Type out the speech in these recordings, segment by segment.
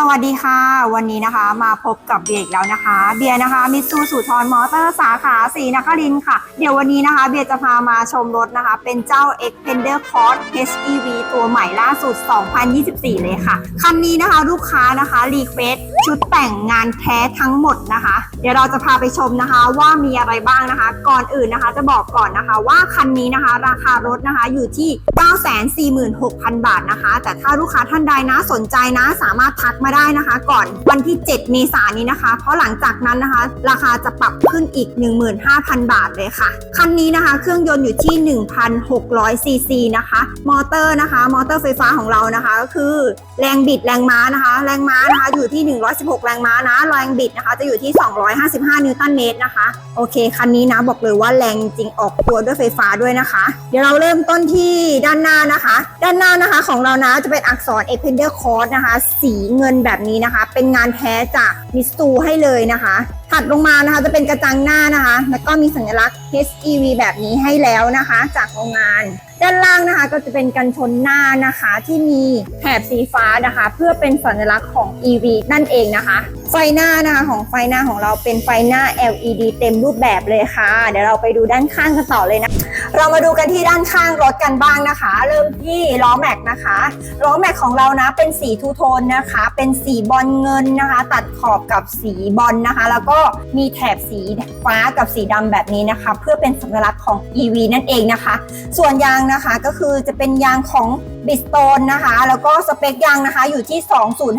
สวัสดีค่ะ วันนี้นะคะมาพบกับเบียร์อีกแล้วนะคะ เบียร์นะคะมิตซูสุทรมอเตอร์สาขาสีนครินค่ะ เดี๋ยววันนี้นะคะ เบียร์จะพามาชมรถนะคะ เป็นเจ้า Xpander Cross HEV ตัวใหม่ล่าสุด 2024 เลยค่ะ คันนี้นะคะลูกค้านะคะรีเควสชุดแต่งงานแท้ทั้งหมดนะคะ เดี๋ยวเราจะพาไปชมนะคะว่ามีอะไรบ้างนะคะ ก่อนอื่นนะคะจะบอกก่อนนะคะ ว่าคันนี้นะคะ ราคารถนะคะอยู่ที่ 946,000 บาทนะคะ แต่ถ้าลูกค้าท่านใดนะสนใจนะสามารถทักมาได้นะคะ ก่อนวันที่ 7 เมษายนนี้นะคะ เพราะหลังจากนั้นนะคะ ราคาจะปรับขึ้นอีก 15,000 บาทเลยค่ะ คันนี้นะคะ เครื่องยนต์อยู่ที่ 1,600 ซีซีนะคะ มอเตอร์นะคะ มอเตอร์ไฟฟ้าของเรานะคะ ก็คือแรงบิดแรงม้านะคะ แรงม้านะคะอยู่ที่ 116 แรงม้านะ แรงบิดนะคะ จะอยู่ที่ 255 นิวตันเมตรนะคะ โอเค คันนี้นะบอกเลยว่าแรงจริงออกตัวด้วยไฟฟ้าด้วยนะคะ เดี๋ยวเราเริ่มต้นที่ด้านหน้านะคะ ด้านหน้านะคะของเรานะจะเป็นอักษร e p e n d e r Cross นะคะ สีเงินแบบนี้นะคะ เป็นงานแท้จากมิสซูให้เลยนะคะ ถัดลงมานะคะจะเป็นกระจังหน้านะคะ แล้วก็มีสัญลักษณ์ HEV แบบนี้ให้แล้วนะคะ จากโรงงาน ด้านล่างนะคะก็จะเป็นกันชนหน้านะคะ ที่มีแถบสีฟ้านะคะ เพื่อเป็นสัญลักษณ์ของ EV นั่นเองนะคะ ไฟหน้านะคะของไฟหน้าของเราเป็นไฟหน้า LED เต็มรูปแบบเลยค่ะ เดี๋ยวเราไปดูด้านข้างกันต่อเลยนะ เรามาดูกันที่ด้านข้างรถกันบ้างนะคะ เริ่มที่ล้อแม็กนะคะล้อแม็กของเรานะเป็นสีทูโทนนะคะ เป็นสีบอลเงินนะคะ ตัดขอบกับสีบอลนะคะ แล้วก็มีแถบสีฟ้ากับสีดำแบบนี้นะคะ เพื่อเป็นสัญลักษณ์ของ EV นั่นเองนะคะ ส่วนยางนะคะก็คือจะเป็นยางของ บิสโตนนะคะ แล้วก็สเปคยางนะคะ อยู่ที่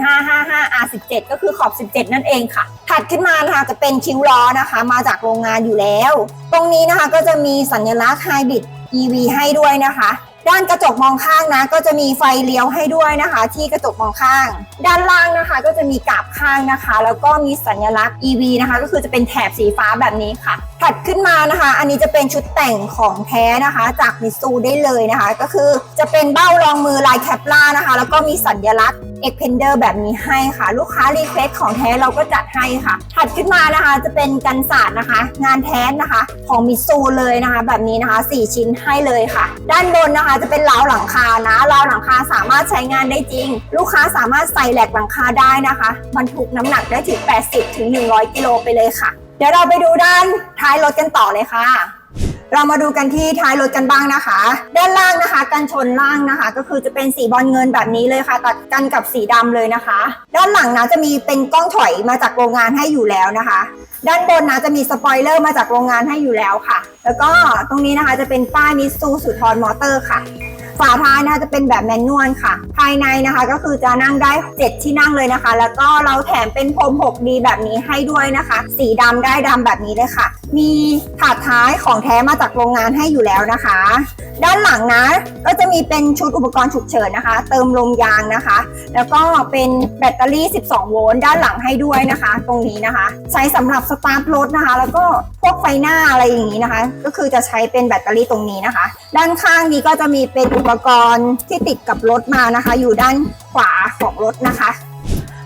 20555 R17 ก็คือขอบ 17 นั่นเองค่ะ ถัดขึ้นมานะคะจะเป็นคิ้วล้อนะคะ มาจากโรงงานอยู่แล้ว ตรงนี้นะคะก็จะมีสัญลักษณ์ไฮบริด EV ให้ด้วยนะคะ ด้านกระจกมองข้างนะ ก็จะมีไฟเลี้ยวให้ด้วยนะคะ ที่กระจกมองข้าง ด้านล่างนะคะ ก็จะมีกาบข้างนะคะ แล้วก็มีสัญลักษณ์ EV นะคะ ก็คือจะเป็นแถบสีฟ้าแบบนี้ค่ะ ถัดขึ้นมานะคะ อันนี้จะเป็นชุดแต่งของแท้นะคะ จากมิซูได้เลยนะคะ ก็คือจะเป็นเบ้ารองมือลายแคปล่านะคะ แล้วก็มีสัญลักษณ์ เอ็กเพนเดอร์แบบนี้ให้ค่ะ ลูกค้ารีเควสของแท้เราก็จัดให้ค่ะ ถัดขึ้นมานะคะจะเป็นกันศาสตร์นะคะ งานแท้นะคะ ของมิซูเลยนะคะ แบบนี้นะคะ 4 ชิ้นให้เลยค่ะ ด้านบนนะคะจะเป็นราวหลังคานะราวหลังคาสามารถใช้งานได้จริง ลูกค้าสามารถใส่แหลกหลังคาได้นะคะบรรทุกน้ำหนักได้ถึง 80ถึง100 กิโลไปเลยค่ะ เดี๋ยวเราไปดูด้านท้ายรถกันต่อเลยค่ะ เรามาดูกันที่ท้ายรถกันบ้างนะคะ ด้านล่างนะคะ กันชนล่างนะคะ ก็คือจะเป็นสีบอลเงินแบบนี้เลยค่ะ ตัดกันกับสีดำเลยนะคะ ด้านหลังนะจะมีเป็นกล้องถอยมาจากโรงงานให้อยู่แล้วนะคะ ด้านบนนะจะมีสปอยเลอร์มาจากโรงงานให้อยู่แล้วค่ะ แล้วก็ตรงนี้นะคะจะเป็นป้ายมิสซูสุทรมอเตอร์ค่ะ ฝาท้ายนะคะจะเป็นแบบแมนนวลค่ะ ภายในนะคะก็คือจะนั่งได้ 7 ที่นั่งเลยนะคะ แล้วก็เราแถมเป็นพรม 6D แบบนี้ให้ด้วยนะคะ สีดำได้ดำแบบนี้เลยค่ะ มีถาดท้ายของแท้มาจากโรงงานให้อยู่แล้วนะคะ ด้านหลังนะ ก็จะมีเป็นชุดอุปกรณ์ฉุกเฉินนะคะ เติมลมยางนะคะ แล้วก็เป็นแบตเตอรี่ 12 โวลต์ด้านหลังให้ด้วยนะคะ ตรงนี้นะคะ ใช้สำหรับสตาร์ทรถนะคะ แล้วก็พวกไฟหน้าอะไรอย่างนี้นะคะ ก็คือจะใช้เป็นแบตเตอรี่ตรงนี้นะคะ ด้านข้างนี้ก็จะมีเป็นอุปกรณ์ที่ติดกับรถมานะคะ อยู่ด้านขวาของรถนะคะ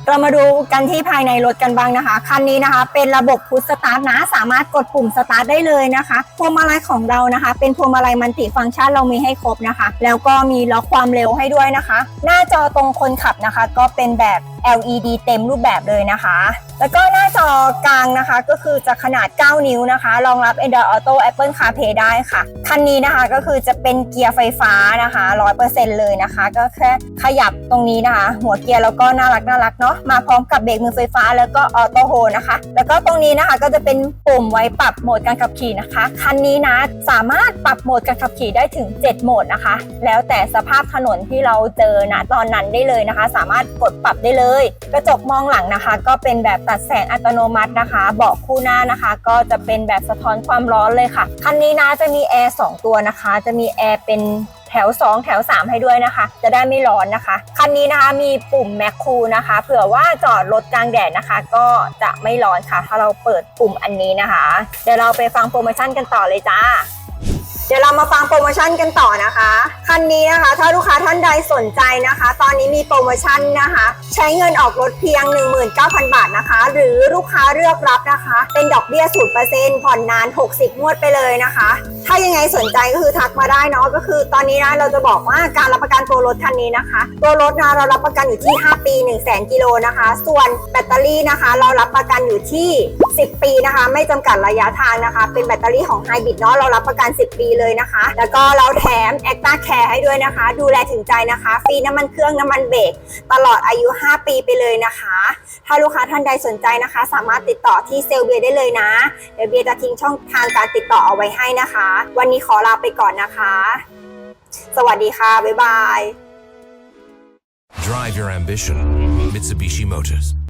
เรามาดูกันที่ภายในรถกันบ้างนะคะ คันนี้นะคะ เป็นระบบพุชสตาร์ทนะ สามารถกดปุ่มสตาร์ทได้เลยนะคะ พวงมาลัยของเรานะคะ เป็นพวงมาลัยมันติฟังก์ชันเรามีให้ครบนะคะ แล้วก็มีล็อกความเร็วให้ด้วยนะคะ หน้าจอตรงคนขับนะคะ ก็เป็นแบบ LED เต็มรูปแบบเลยนะคะ แล้วก็หน้าจอกลางนะคะ ก็คือจะขนาด 9 นิ้วนะคะ รองรับ Android Auto Apple CarPlay ได้ค่ะ คันนี้นะคะก็คือจะเป็นเกียร์ไฟฟ้านะคะ 100%เลยนะคะ ก็แค่ขยับตรงนี้นะคะ หัวเกียร์แล้วก็น่ารักน่ารักเนาะ มาพร้อมกับเบรกมือไฟฟ้าแล้วก็ออโต้โฮนะคะ แล้วก็ตรงนี้นะคะก็จะเป็นปุ่มไว้ปรับโหมดการขับขี่นะคะ คันนี้นะสามารถปรับโหมดการขับขี่ได้ถึง 7 โหมดนะคะ แล้วแต่สภาพถนนที่เราเจอนะตอนนั้นได้เลยนะคะ สามารถกดปรับได้เลยกระจกมองหลังนะคะ ก็เป็นแบบตัดแสงอัตโนมัตินะคะ เบาะคู่หน้านะคะ ก็จะเป็นแบบสะท้อนความร้อนเลยค่ะ คันนี้นะจะมีแอร์2ตัวนะคะ จะมีแอร์เป็นแถว 2 แถว 3 ให้ด้วยนะคะ จะได้ไม่ร้อนนะคะ คันนี้นะคะมีปุ่มแมคคูนะคะ เผื่อว่าจอดรถกลางแดดนะคะ ก็จะไม่ร้อนค่ะ ถ้าเราเปิดปุ่มอันนี้นะคะ เดี๋ยวเราไปฟังโปรโมชั่นกันต่อเลยจ้า ดี๋ยวเรามาฟังโปรโมชั่นกันต่อนะคะ คันนี้นะคะ ถ้าลูกค้าท่านใดสนใจนะคะ ตอนนี้มีโปรโมชั่นนะคะ ใช้เงินออกรถเพียง 19,000 บาทนะคะ หรือลูกค้าเลือกรับนะคะ เป็นดอกเบี้ย 0%ผ่อนนาน 60 งวดไปเลยนะคะ ถ้ายังไงสนใจก็คือทักมาได้เนาะก็คือตอนนี้นะเราจะบอกว่าการรับประกันตัวรถคันนี้นะคะตัวรถนะเรารับประกันอยู่ที่ 5 ปี 1 0 0 0 0กิโลนะคะ ส่วนแบตเตอรี่นะคะ เรารับประกันอยู่ที่ 10 ปีนะคะ ไม่จำกัดระยะทางนะคะ เป็นแบตเตอรี่ของไฮบริดเนาะเรารับประกัน 10 ปีเลยนะคะ แล้วก็เราแถม a c t a Care ให้ด้วยนะคะ ดูแลถึงใจนะคะฟรีน้ำมันเครื่องน้ำมันเบรกตลอดอายุ 5 ปีไปเลยนะคะ ถ้าลูกค้าท่านใดสนใจนะคะ สามารถติดต่อที่เซลเบียได้เลยนะเดี๋ยวเบียจะทิ้งช่องทางการติดต่อเอาไว้ให้นะคะวันนี้ขอลาไปก่อนนะคะ สวัสดีค่ะ บ๊ายบาย Drive your ambition. Mitsubishi Motors.